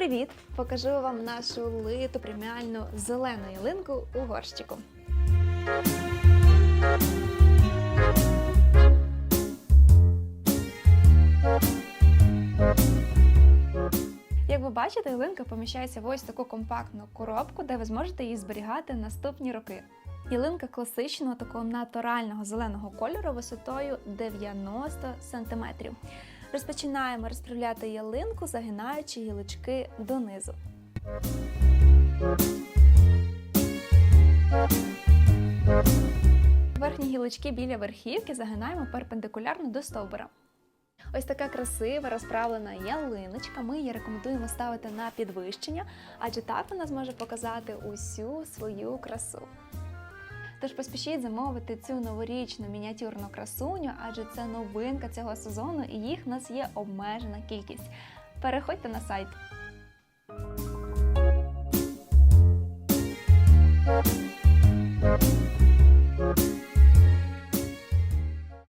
Привіт! Покажу вам нашу литу преміальну зелену ялинку у горщику. Як ви бачите, ялинка поміщається в ось таку компактну коробку, де ви зможете її зберігати наступні роки. Ялинка класичного такого натурального зеленого кольору висотою 90 см. Розпочинаємо розправляти ялинку, загинаючи гілочки донизу. Верхні гілочки біля верхівки загинаємо перпендикулярно до стовбура. Ось така красива розправлена ялиночка. Ми її рекомендуємо ставити на підвищення, адже так вона зможе показати усю свою красу. Тож поспішіть замовити цю новорічну мініатюрну красуню, адже це новинка цього сезону і їх в нас є обмежена кількість. Переходьте на сайт.